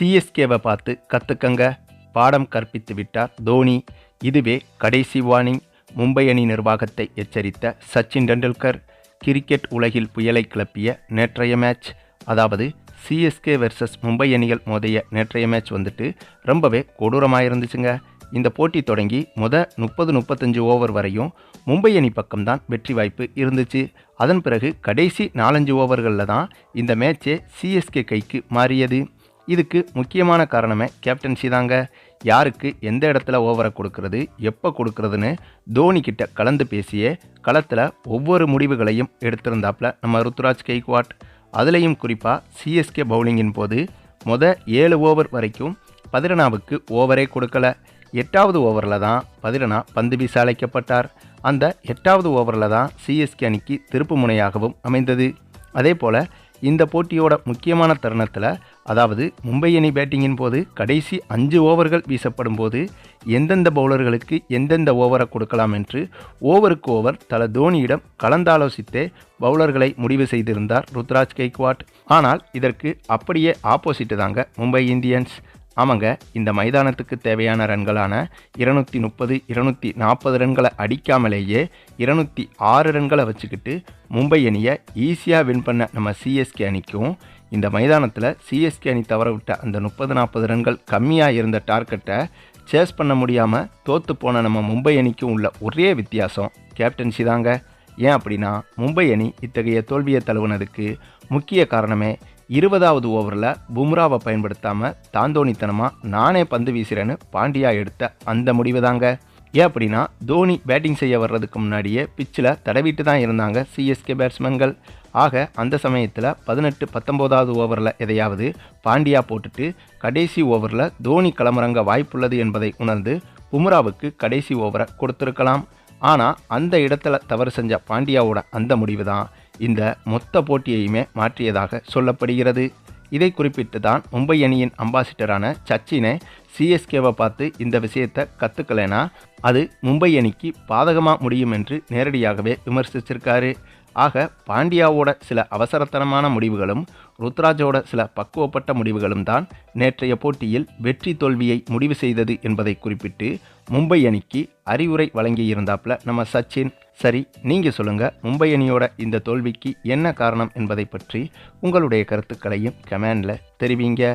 சிஎஸ்கேவை பார்த்து கற்றுக்கங்க பாடம் கற்பித்து விட்டார் தோனி. இதுவே கடைசி வார்னிங் மும்பை அணி நிர்வாகத்தை எச்சரித்த சச்சின் டெண்டுல்கர். கிரிக்கெட் உலகில் புயலை கிளப்பிய நேற்றைய மேட்ச் அதாவது சிஎஸ்கே வெர்சஸ் மும்பை அணிகள் மோதைய நேற்றைய மேட்ச் வந்துட்டு ரொம்பவே கொடூரமாக இருந்துச்சுங்க. இந்த போட்டி தொடங்கி முத முப்பது முப்பத்தஞ்சு ஓவர் வரையும் மும்பை அணி பக்கம்தான் வெற்றி வாய்ப்பு இருந்துச்சு. அதன் பிறகு கடைசி நாலஞ்சு ஓவர்களில் தான் இந்த மேட்சே சிஎஸ்கே கைக்கு மாறியது. இதுக்கு முக்கியமான காரணமே கேப்டன்சி தாங்க. யாருக்கு எந்த இடத்துல ஓவரை கொடுக்கறது எப்போ கொடுக்கறதுன்னு தோனிக்கிட்ட கலந்து பேசியே களத்தில் ஒவ்வொரு முடிவுகளையும் எடுத்திருந்தாப்புல நம்ம ருத்துராஜ் கெய்க்வாட். அதுலேயும் குறிப்பாக சிஎஸ்கே பவுலிங்கின் போது மொத ஏழு ஓவர் வரைக்கும் பதிரனாவுக்கு ஓவரே கொடுக்கல. எட்டாவது ஓவரில் தான் பதிரனா பந்து வீச அழைக்கப்பட்டார். அந்த எட்டாவது ஓவரில் தான் சிஎஸ்கே அணிக்கு திருப்பு முனையாகவும் அமைந்தது. அதே போல் இந்த போட்டியோட முக்கியமான தருணத்தில் அதாவது மும்பை அணி பேட்டிங்கின் போது கடைசி அஞ்சு ஓவர்கள் வீசப்படும் போது எந்தெந்த பவுலர்களுக்கு எந்தெந்த ஓவரை கொடுக்கலாம் என்று ஓவருக்கு ஓவர் தல தோனியிடம் கலந்தாலோசித்தே பவுலர்களை முடிவு செய்திருந்தார் ருத்ராஜ் கெய்க்வாட். ஆனால் இதற்கு அப்படியே ஆப்போசிட்டு தாங்க மும்பை இந்தியன்ஸ். ஆமாங்க இந்த மைதானத்துக்கு தேவையான ரன்களான இருநூத்தி முப்பது இருநூத்தி நாற்பது ரன்களை அடிக்காமலேயே இருநூத்தி ஆறு ரன்களை வச்சுக்கிட்டு மும்பை அணியை ஈஸியாக வின் பண்ண நம்ம சிஎஸ்கே அணிக்கும். இந்த மைதானத்தில் சிஎஸ்கே அணி தவற விட்ட அந்த முப்பது நாற்பது ரன்கள் கம்மியாக இருந்த டார்கெட்டை சேஸ் பண்ண முடியாமல் தோற்று போன நம்ம மும்பை அணிக்கும் உள்ள ஒரே வித்தியாசம் கேப்டன்சி தாங்க. ஏன் அப்படின்னா மும்பை அணி இத்தகைய தோல்வியை தழுவுனதுக்கு முக்கிய காரணமே இருபதாவது ஓவரில் பும்ராவை பயன்படுத்தாமல் தாந்தோணித்தனமாக நானே பந்து வீசுகிறேன்னு பாண்டியா எடுத்த அந்த முடிவு தாங்க ஏன் அப்படின்னா தோனி பேட்டிங் செய்ய வர்றதுக்கு முன்னாடியே பிச்சில் தடவிட்டு தான் இருந்தாங்க சிஎஸ்கே பேட்ஸ்மேன்கள் ஆக அந்த சமயத்தில் பதினெட்டு பத்தொம்போதாவது ஓவரில் எதையாவது பாண்டியா போட்டுட்டு கடைசி ஓவரில் தோனி களமிறங்க வாய்ப்புள்ளது என்பதை உணர்ந்து பும்ராவுக்கு கடைசி ஓவரை கொடுத்துருக்கலாம். ஆனால் அந்த இடத்துல தவறு செஞ்ச பாண்டியாவோட அந்த முடிவு தான் இந்த மொத்த போட்டியையுமே மாற்றியதாக சொல்லப்படுகிறது. இதை குறிப்பிட்டு தான் மும்பை அணியின் அம்பாசிடரான சச்சினை சிஎஸ்கேவை பார்த்து இந்த விஷயத்தை கற்றுக்கலைனா அது மும்பை அணிக்கு பாதகமாக முடியும் என்று நேரடியாகவே விமர்சிச்சிருக்காரு. ஆக பாண்டியாவோட சில அவசரத்தனமான முடிவுகளும் ருத்ராஜோட சில பக்குவப்பட்ட முடிவுகளும் தான் நேற்றைய போட்டியில் வெற்றி தோல்வியை முடிவு செய்தது என்பதை குறிப்பிட்டு மும்பை அணிக்கு அறிவுரை வழங்கியிருந்தாப்புல நம்ம சச்சின். சரி நீங்கள் சொல்லுங்கள் மும்பை அணியோட இந்த தோல்விக்கு என்ன காரணம் என்பதை பற்றி உங்களுடைய கருத்துக்களையும் கமெண்டில் தெரிவிங்க.